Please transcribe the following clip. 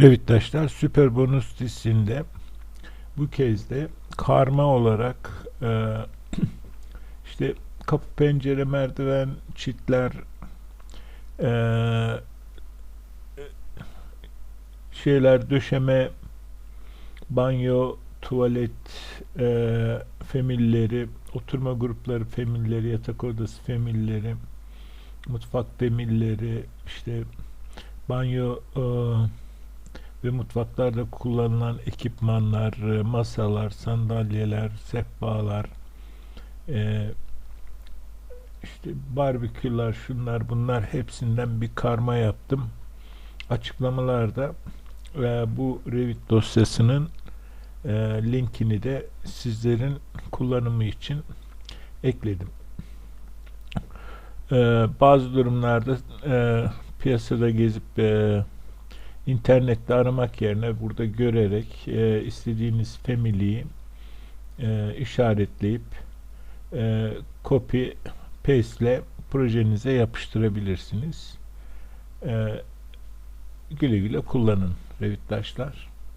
Revittaşlar Süper Bonus dizisinde bu kez de karma olarak e, işte kapı pencere merdiven çitler e, şeyler döşeme banyo tuvalet e, femilleri oturma grupları femilleri yatak odası femilleri mutfak demirleri işte banyo e, ve mutfaklarda kullanılan ekipmanlar, e, masalar, sandalyeler, sehpalar, e, işte barbeküler, şunlar bunlar hepsinden bir karma yaptım. Açıklamalarda e, bu Revit dosyasının e, linkini de sizlerin kullanımı için ekledim. E, bazı durumlarda e, piyasada gezip e, internette aramak yerine burada görerek e, istediğiniz family'yi e, işaretleyip e, copy paste ile projenize yapıştırabilirsiniz. E, güle güle kullanın Revittaşlar.